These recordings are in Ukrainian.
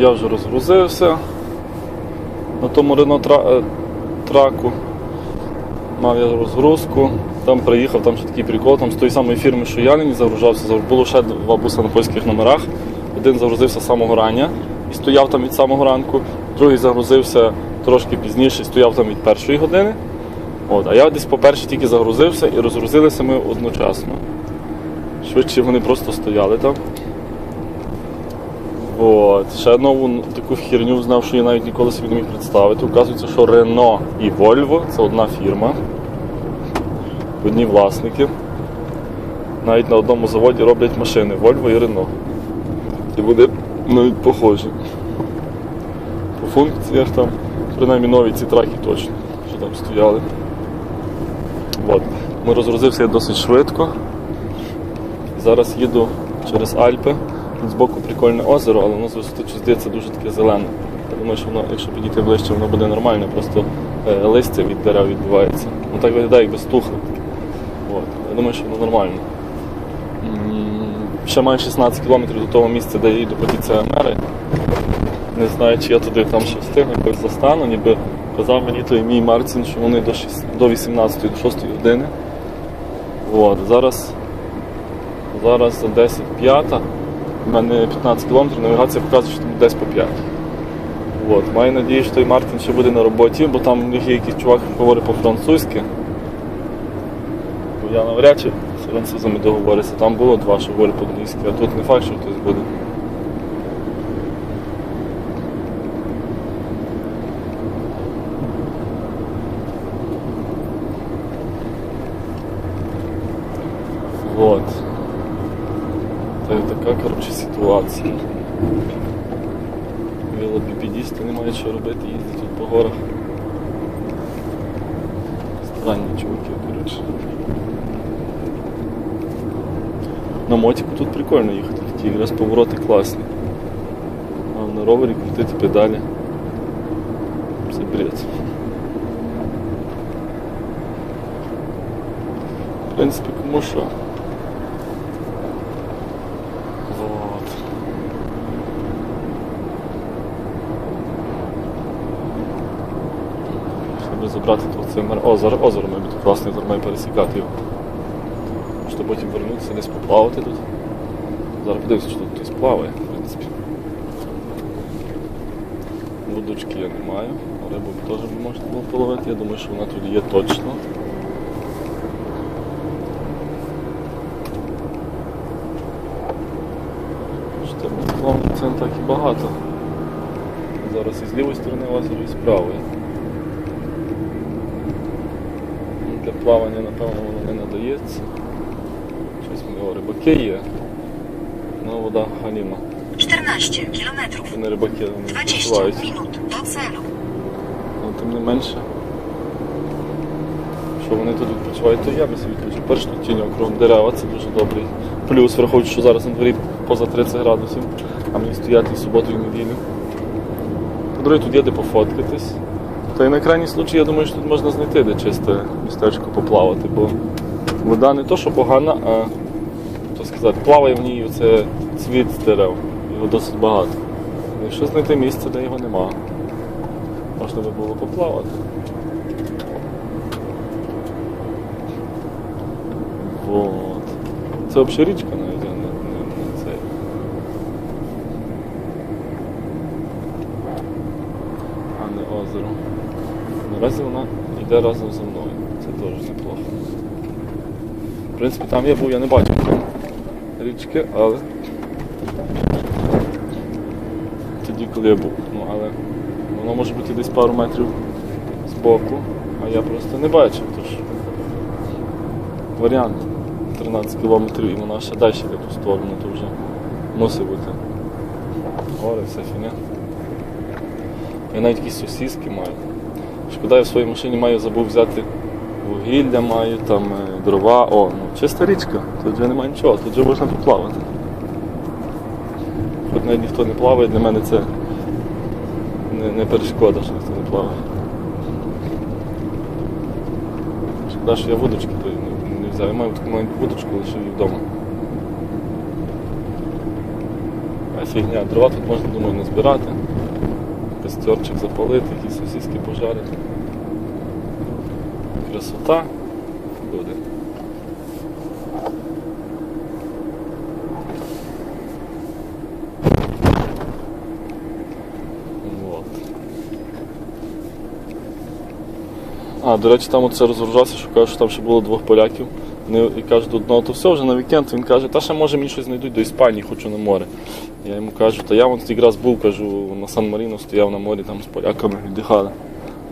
Я вже розгрузився на тому Рено е. Мав я розгрузку, там приїхав, там ще такий прикол, там з тої самої фірми, що я нині загружався, було ще два буса на польських номерах. Один загрузився з самого рання і стояв там від самого ранку, другий загрузився трошки пізніше і стояв там від першої години. От, а я десь по першій тільки загрузився і розгрузилися ми одночасно. Швидше вони просто стояли там. От. Ще нову таку херню знав, що я навіть ніколи собі не міг представити. Оказується, що Renault і Volvo це одна фірма. Одні власники. Навіть на одному заводі роблять машини Volvo і Renault. І вони навіть похожі. По функціях там, принаймні нові ці траки точно, що там стояли. От. Ми розгрузився досить швидко. Зараз їду через Альпи. Збоку прикольне озеро, але воно з висоти здається дуже таке зелене. Я думаю, що воно, якщо підійти ближче, воно буде нормально, просто е, листя від дерев відбувається. Ну так виглядає, якби стухло. Я думаю, що воно нормально. Ще маю 16 кілометрів до того місця, де я їду по ДЦМР. Не знаю, чи я туди там ще встигну, якось застану, ніби казав мені той мій Марцин, що вони до, 6, до 18 до 6 години. От. Зараз, зараз за 10 п'ята. У мене 15 кілометрів, навігація показує, що там десь по 5. От. Маю надію, що той Мартин ще буде на роботі, бо там є якийсь чувак, говорить по-французьки. Бо я навряд чи з французами договорюся. Там було два, що говорять по-англійськи, а тут не факт, що хтось буде. Вот. Ситуація. Велопіпедісти не мають що робити, їздять тут по горах. Странні чуваки, коротше. На мотику тут прикольно їхати, ті якраз повороти класні. А на ровері крутити педалі. Це бред. В принципі, кому що. Вот. Щоб забрати це озеро, озеро має бути класне, зараз має пересікати його. Щоб потім вернутися, десь поплавати тут. Зараз подивимося, що тут хтось плаває, в принципі. Водочки я не маю, рибу теж можна було половити. Я думаю, що вона тут є точно. Це не так і багато. Зараз і з лівої сторони озеро, і з правої. Ну, Для плавання, напевно, воно не надається. Щось ми рибаки є. Ну, вода галіма. 14 kilometrów. Вони рибаки вони 20 відчувають. minut do celu. Але тим не менше, що вони тут відпочивають, то я би собі відпочив. Перш тут тінь окрім дерева, це дуже добрий. Плюс, враховуючи, що зараз на дворі поза 30 градусів, а мені стояти в суботу і неділю. По-друге, тут є де пофоткатись. Та й на крайній случай, я думаю, що тут можна знайти де чисте містечко поплавати, бо вода не то, що погана, а то сказати, плаває в ній оце цвіт з дерев. Його досить багато. Якщо знайти місце, де його нема, можна би було поплавати. Вот. Це взагалі річка навіть, а не, не, не цей. А не озеро. Наразі вона йде разом зі мною. Це теж неплохо. В принципі, там я був, я не бачив річки, але тоді, коли я був. Ну, але воно може бути десь пару метрів збоку, а я просто не бачив. Тож варіант 13 кілометрів і вона ще далі йде ту сторону, то вже мусить бути. Гори, вся фіня. Я навіть якісь сусіски маю. Шкода, я в своїй машині маю забув взяти вугілля, маю, там е, дрова. О, ну чиста річка, тут вже немає нічого, тут вже можна поплавати. Хоч навіть ніхто не плаває, для мене це не, не перешкода, що ніхто не плаває. Шкода, що я вудочки не, не взяв. Я маю таку маленьку вудочку, лишив її вдома. А фігня, дрова тут можна, думаю, не збирати. Костерчик запалити, якісь сосиски пожарити. Красота буде. А, до речі, там оце розгружався, що що там ще було двох поляків. Вони і кажуть, одного, то все вже на вікенд. Він каже, та ще може мені щось знайдуть до Іспанії, хочу на море. Я йому кажу, та я вон якраз був, кажу, на Сан-Маріно стояв на морі там з поляками віддихали.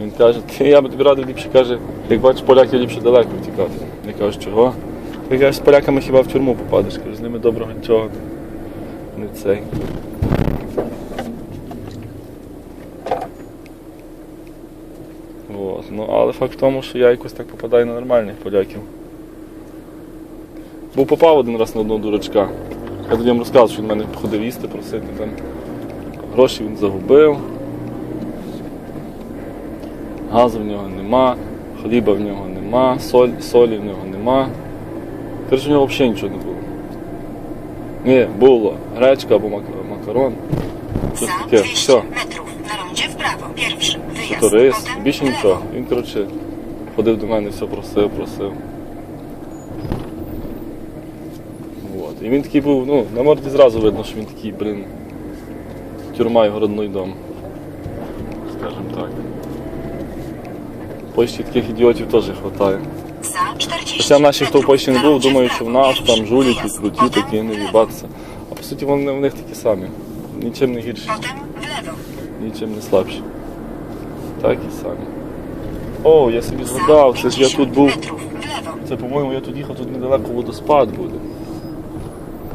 Він каже, я би тобі радив ліпше каже, як бачиш поляків ліпше далеко втікати. Я кажу, чого? Я кажу, з поляками хіба в тюрму попадеш, кажу, з ними доброго нічого не цей. Вот. Ну, але факт в тому, що я якось так попадаю на нормальних поляків. Був попав один раз на одного дурачка. Я тоді йому розказав, що він мене ходив їсти, просити там. Гроші він загубив. Газу в нього нема, хліба в нього нема, соль, солі в нього нема. Коротше, в нього взагалі нічого не було. Ні, було гречка або макарон. Щось таке. Все. Potem більше нічого. Він, коротше, ходив до мене, все просив, просив. От. І він такий був, ну, на морді зразу видно, що він такий, блін, тюрма його родний дом. Скажем так. В Польщі таких ідіотів теж вистачає. Хоча наші, хто в. Польщі не був, думають, що в нас там жуліки, круті такі, не w А по суті вони в них такі самі. Нічим не гірші. Нічим не слабші. Так і самі. О, я собі згадав, це ж я тут був. Це, по-моєму, я тут їхав, тут недалеко водоспад буде.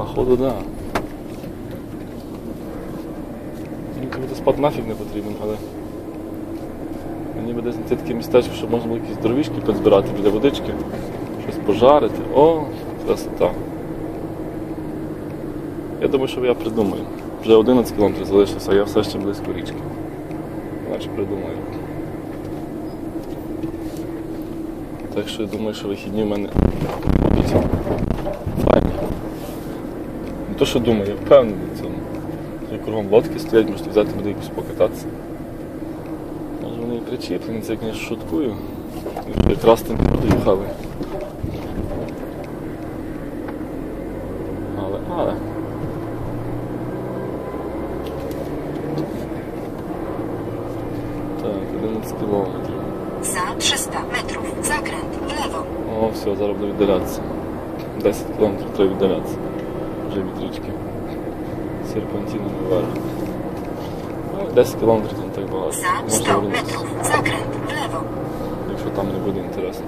Походу, да. Мені цей водоспад нафіг не потрібен, але. Мені десь знайти таке містечко, щоб можна було якісь дровішки підзбирати біля водички, щось пожарити. О, красота. Я думаю, що я придумаю. Вже 11 кілометрів залишилося, а я все ще близько річки. Наче придумаю. Так що я думаю, що вихідні в мене будуть то, що думаю, я впевнений в цьому. Кругом лодки стоять, можете взяти буде якусь покататися. Може вони і причіплені, це звісно, шуткую. Якраз не доїхали. Але, але. Так, 11 кілометрів. Za 300 metrów. Zakręt. W lewo. О, все, зараз буду віддалятися. 10 кілометрів треба віддалятися. Вже від річки. Серпантином вверх. Ну, 10 кілометрів це не так багато. Za Можна 100 вернутися, metrów. Zakręt. W lewo. якщо там не буде інтересно.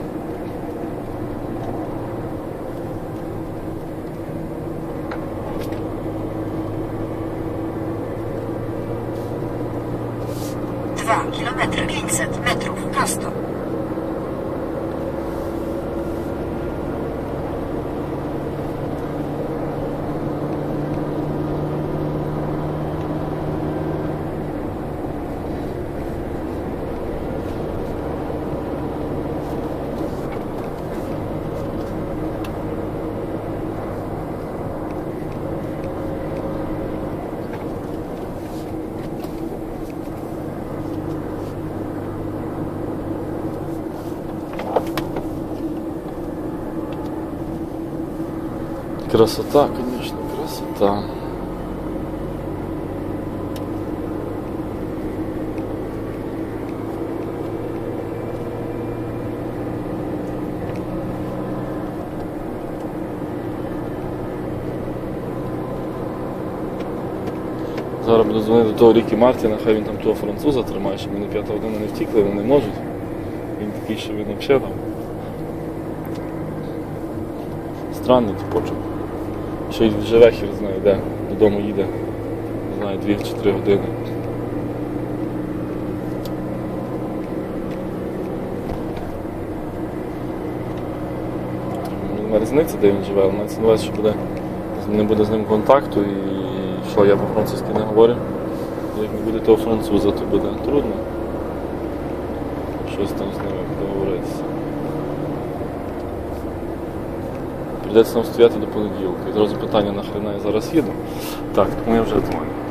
Dwa kilometry. 500 metrów. Prosto. Красота, конечно, красота. Зараз буду дзвонити до того Рікі Мартіна, хай він там того француза тримає, щоб вони п'ята година не втікли, вони не можуть. Він такий, що він взагалі там. Странний типочок. Й живе хір знає де, додому їде. Не знаю, дві чи три години. Нема різниці, де він живе, але мається на що буде, не буде з ним контакту і що я по-французьки не говорю. Як не буде того француза, то буде трудно. Щось там з ними договоритися. Придеться нам стояти до понеділка. І зразу питання, нахрена я зараз їду. Так, я вже дзвоню.